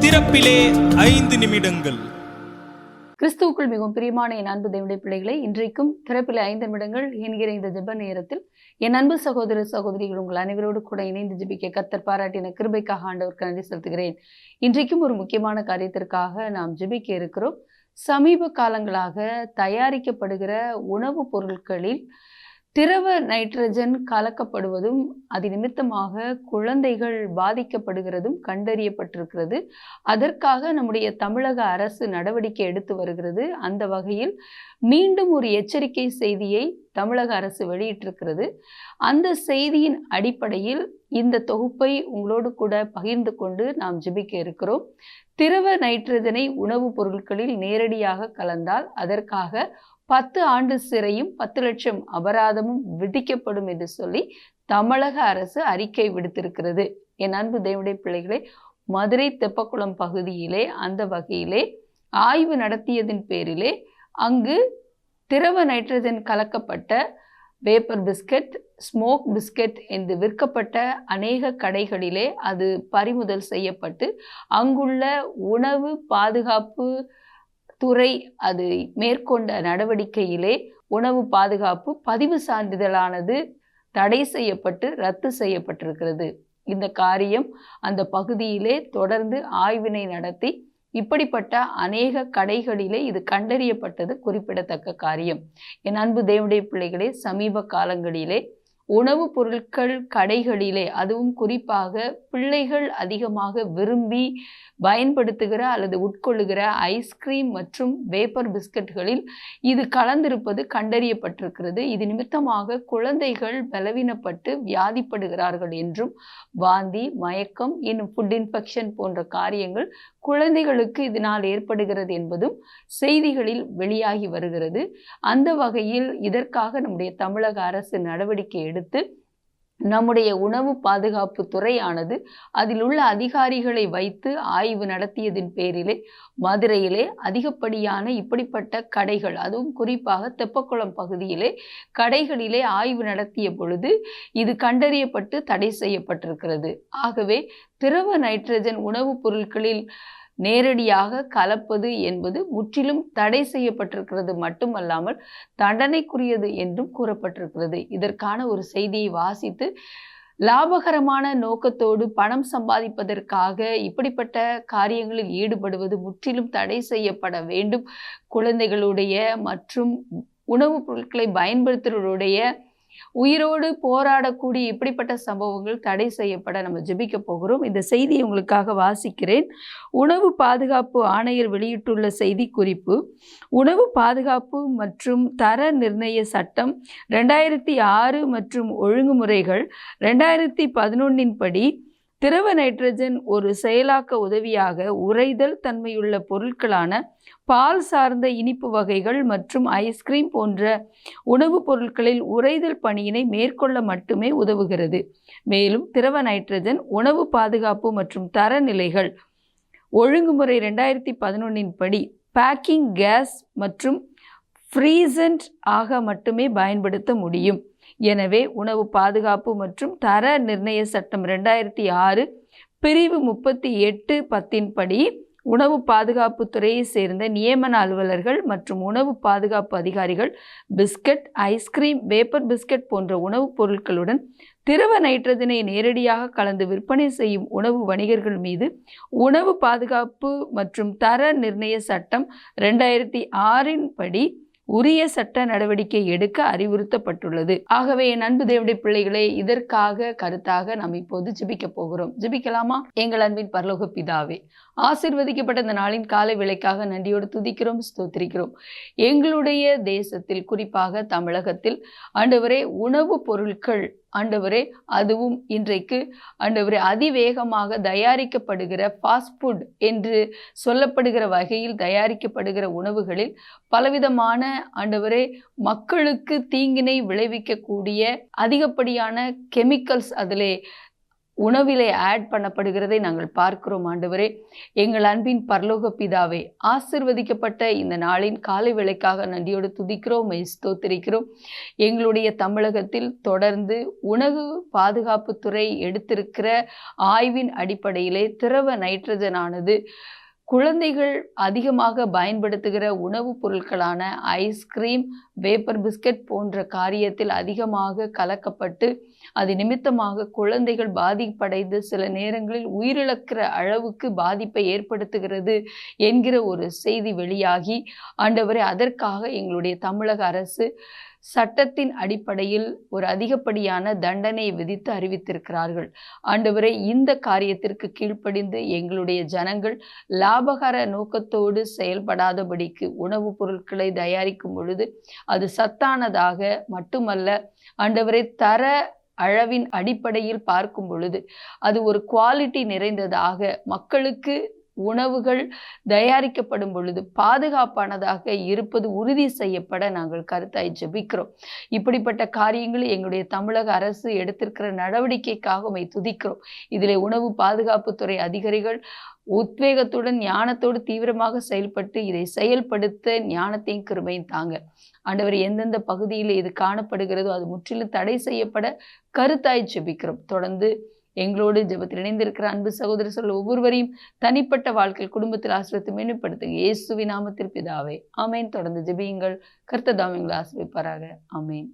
திறப்பிலே ஐந்து நிமிடங்கள். கிறிஸ்துவுக்குள் மிகவும் பிரியமான என் அன்பு தேவடைய பிள்ளைகளை இன்றைக்கும் திறப்பில் ஐந்து நிமிடங்கள் என்கிற இந்த ஜெப நேரத்தில் என் அன்பு சகோதர சகோதரிகள் உங்கள் அனைவரோடு கூட இணைந்து ஜெபிக்க கத்தர் பாராட்டின கிருபைக்காக ஆண்டவருக்கு நன்றி செலுத்துகிறேன். இன்றைக்கும் ஒரு முக்கியமான காரியத்திற்காக நாம் ஜெபிக்க இருக்கிறோம். சமீப காலங்களாக தயாரிக்கப்படுகிற உணவுப் பொருட்களில் திரவ நைட்ரஜன் கலக்கப்படுவதும் அது நிமித்தமாக குழந்தைகள் பாதிக்கப்படுகிறதும் கண்டறியப்பட்டிருக்கிறது. அதற்காக நம்முடைய தமிழக அரசு நடவடிக்கை எடுத்து வருகிறது. அந்த வகையில் மீண்டும் ஒரு எச்சரிக்கை செய்தியை தமிழக அரசு வெளியிட்டிருக்கிறது. அந்த செய்தியின் அடிப்படையில் இந்த தொகுப்பை உங்களோடு கூட பகிர்ந்து கொண்டு நாம் ஜிபிக்க இருக்கிறோம். திரவ நைட்ரஜனை உணவுப் பொருட்களில் நேரடியாக கலந்தால் அதற்காக பத்து ஆண்டு சிறையும் பத்து லட்சம் அபராதமும் விதிக்கப்படும் என்று சொல்லி தமிழக அரசு அறிக்கை விடுத்திருக்கிறது. என் அன்பு தேவடைய பிள்ளைகளே மதுரை தெப்பக்குளம் பகுதியிலே அந்த வகையிலே ஆய்வு நடத்தியதின் பேரிலே அங்கு திரவ நைட்ரஜன் கலக்கப்பட்ட வேப்பர் பிஸ்கட் ஸ்மோக் பிஸ்கட் என்று விற்கப்பட்ட அநேக கடைகளிலே அது பறிமுதல் செய்யப்பட்டு அங்குள்ள உணவு பாதுகாப்பு துறை அது மேற்கொண்ட நடவடிக்கையிலே உணவு பாதுகாப்பு பதிவு சான்றிதழானது தடை செய்யப்பட்டு ரத்து செய்யப்பட்டிருக்கிறது. இந்த காரியம் அந்த பகுதியிலே தொடர்ந்து ஆய்வினை நடத்தி இப்படிப்பட்ட அநேக கடைகளிலே இது கண்டறியப்பட்டது குறிப்பிடத்தக்க காரியம். என் அன்பு தேவடைய பிள்ளைகளே சமீப காலங்களிலே உணவுப் பொருட்கள் கடைகளிலே அதுவும் குறிப்பாக பிள்ளைகள் அதிகமாக விரும்பி பயன்படுத்துகிற அல்லது உட்கொள்ளுகிற ஐஸ்கிரீம் மற்றும் வேப்பர் பிஸ்கட்களில் இது கலந்திருப்பது கண்டறியப்பட்டிருக்கிறது. இது நிமித்தமாக குழந்தைகள் பலவீனப்பட்டு வியாதிப்படுகிறார்கள் என்றும் வாந்தி மயக்கம் இன்னும் ஃபுட் இன்ஃபெக்ஷன் போன்ற காரியங்கள் குழந்தைகளுக்கு இதனால் ஏற்படுகிறது என்பதும் செய்திகளில் வெளியாகி வருகிறது. அந்த வகையில் இதற்காக நம்முடைய தமிழக அரசு நடவடிக்கை எடுத்து நம்முடைய உணவு பாதுகாப்பு துறையானது அதில் உள்ள அதிகாரிகளை வைத்து ஆய்வு நடத்தியதின் பேரிலே மதுரையிலே அதிகப்படியான இப்படிப்பட்ட கடைகள் அதுவும் குறிப்பாக தெப்பக்குளம் பகுதியிலே கடைகளிலே ஆய்வு நடத்திய பொழுது இது கண்டறியப்பட்டு தடை செய்யப்பட்டிருக்கிறது. ஆகவே திரவ நைட்ரஜன் உணவுப் பொருட்களில் நேரடியாக கலப்பது என்பது முற்றிலும் தடை செய்யப்பட்டிருக்கிறது மட்டுமல்லாமல் தண்டனைக்குரியது என்றும் கூறப்பட்டிருக்கிறது. இதற்கான ஒரு செய்தியை வாசித்து லாபகரமான நோக்கத்தோடு பணம் சம்பாதிப்பதற்காக இப்படிப்பட்ட காரியங்களில் ஈடுபடுவது முற்றிலும் தடை செய்யப்பட வேண்டும். குழந்தைகளுடைய மற்றும் உணவுப் பொருட்களை பயன்படுத்துவருடைய உயிரோடு போராடக்கூடிய இப்படிப்பட்ட சம்பவங்கள் தடை செய்யப்பட நம்ம ஜெபிக்க போகிறோம். இந்த செய்தியை உங்களுக்காக வாசிக்கிறேன். உணவு பாதுகாப்பு ஆணையர் வெளியிட்டுள்ள செய்தி குறிப்பு உணவு பாதுகாப்பு மற்றும் தர நிர்ணய சட்டம் ரெண்டாயிரத்தி ஆறு மற்றும் ஒழுங்குமுறைகள் ரெண்டாயிரத்தி பதினொன்னின் படி திரவ நைட்ரஜன் ஒரு செயலாக்க உதவியாக உறைதல் தன்மையுள்ள பொருட்களான பால் சார்ந்த இனிப்பு வகைகள் மற்றும் ஐஸ்கிரீம் போன்ற உணவுப் பொருட்களில் உறைதல் பணியினை மேற்கொள்ள மட்டுமே உதவுகிறது. மேலும் திரவ நைட்ரஜன் உணவு பாதுகாப்பு மற்றும் தரநிலைகள் ஒழுங்குமுறை ரெண்டாயிரத்தி பதினொன்னின் படி பேக்கிங் கேஸ் மற்றும் ஃப்ரீசன்ட் ஆக மட்டுமே பயன்படுத்த முடியும். எனவே உணவு பாதுகாப்பு மற்றும் தர நிர்ணய சட்டம் ரெண்டாயிரத்தி ஆறு பிரிவு முப்பத்தி எட்டு பத்தின் படி உணவு பாதுகாப்பு துறையை சேர்ந்த நியமன அலுவலர்கள் மற்றும் உணவு பாதுகாப்பு அதிகாரிகள் பிஸ்கட் ஐஸ்கிரீம் வேப்பர் பிஸ்கட் போன்ற உணவுப் பொருட்களுடன் திரவ நைட்ரஜனை நேரடியாக கலந்து விற்பனை செய்யும் உணவு வணிகர்கள் மீது உணவு பாதுகாப்பு மற்றும் தர நிர்ணய சட்டம் ரெண்டாயிரத்தி ஆறின் படி உரிய சட்ட நடவடிக்கை எடுக்க அறிவுறுத்தப்பட்டுள்ளது. ஆகவே என் அன்பு தேவடைய பிள்ளைகளே இதற்காக கருத்தாக நாம் இப்போது ஜிபிக்க போகிறோம். ஜிபிக்கலாமா? எங்கள் அன்பின் பரலோக பிதாவே ஆசிர்வதிக்கப்பட்ட இந்த நாளின் காலை விலைக்காக நன்றியோடு துதிக்கிறோம் ஸ்தோத்திரிக்கிறோம். எங்களுடைய தேசத்தில் குறிப்பாக தமிழகத்தில் ஆண்டவரே உணவுப் பொருட்கள் ஆண்டவரே அதுவும் இன்றைக்கு ஆண்டவரே அதிவேகமாக தயாரிக்கப்படுகிற ஃபாஸ்ட் ஃபுட் என்று சொல்லப்படுகிற வகையில் தயாரிக்கப்படுகிற உணவுகளில் பலவிதமான ஆண்டவரே மக்களுக்கு தீங்கினை விளைவிக்கக்கூடிய அதிகப்படியான கெமிக்கல்ஸ் அதிலே உணவிலே ஆட் பண்ணப்படுகிறதை நாங்கள் பார்க்கிறோம் ஆண்டவரே. எங்கள் அன்பின் பரலோக பிதாவே ஆசிர்வதிக்கப்பட்ட இந்த நாளின் காலை வேளைக்காக நன்றியோடு துதிக்கிறோம் ஸ்தோத்திரிக்கிறோம். எங்களுடைய தமிழகத்தில் தொடர்ந்து உணவு பாதுகாப்புத்துறை எடுத்திருக்கிற ஆய்வின் அடிப்படையிலே திரவ நைட்ரஜனானது குழந்தைகள் அதிகமாக பயன்படுத்துகிற உணவுப் பொருட்களான ஐஸ்கிரீம் வேப்பர் பிஸ்கட் போன்ற காரியத்தில் அதிகமாக கலக்கப்பட்டு அது நிமித்தமாக குழந்தைகள் பாதிப்படைந்து சில நேரங்களில் உயிரிழக்கிற அளவுக்கு பாதிப்பை ஏற்படுத்துகிறது என்கிற ஒரு செய்தி வெளியாகி ஆண்டவரை அதற்காக எங்களுடைய தமிழக அரசு சட்டத்தின் அடிப்படையில் ஒரு அதிகப்படியான தண்டனையை விதித்து அறிவித்திருக்கிறார்கள். ஆண்டவரே இந்த காரியத்திற்கு கீழ்ப்படிந்து எங்களுடைய ஜனங்கள் லாபகர நோக்கத்தோடு செயல்படாதபடிக்கு உணவுப் பொருட்களை தயாரிக்கும் பொழுது அது சத்தானதாக மட்டுமல்ல ஆண்டவரே தர அளவின் அடிப்படையில் பார்க்கும் பொழுது அது ஒரு குவாலிட்டி நிறைந்ததாக மக்களுக்கு உணவுகள் தயாரிக்கப்படும் பொழுது பாதுகாப்பானதாக இருப்பது உறுதி செய்யப்பட நாங்கள் கருத்தாய் ஜபிக்கிறோம். இப்படிப்பட்ட காரியங்களை எங்களுடைய தமிழக அரசு எடுத்திருக்கிற நடவடிக்கைக்காக உம்மை துதிக்கிறோம். இதிலே உணவு பாதுகாப்புத்துறை அதிகாரிகள் உத்வேகத்துடன் ஞானத்தோடு தீவிரமாக செயல்பட்டு இதை செயல்படுத்த ஞானத்தையும் கிருமையும் தாங்க. ஆண்டவர் எந்தெந்த பகுதியில் இது காணப்படுகிறதோ அது முற்றிலும் தடை செய்யப்பட கருத்தாய் ஜெபிக்கிறோம். தொடர்ந்து எங்களோடு ஜெபத்தில் இணைந்திருக்கிற அன்பு சகோதரர்கள் ஒவ்வொருவரையும் தனிப்பட்ட வாழ்க்கையில் குடும்பத்தில் ஆசிரியத்தை மேம்படுத்துங்க இயேசுவி நாமத்தில் ஆமேன். தொடர்ந்து ஜெபியுங்கள். கர்த்ததாம் எங்களை ஆசிரியப்பாராக ஆமேன்.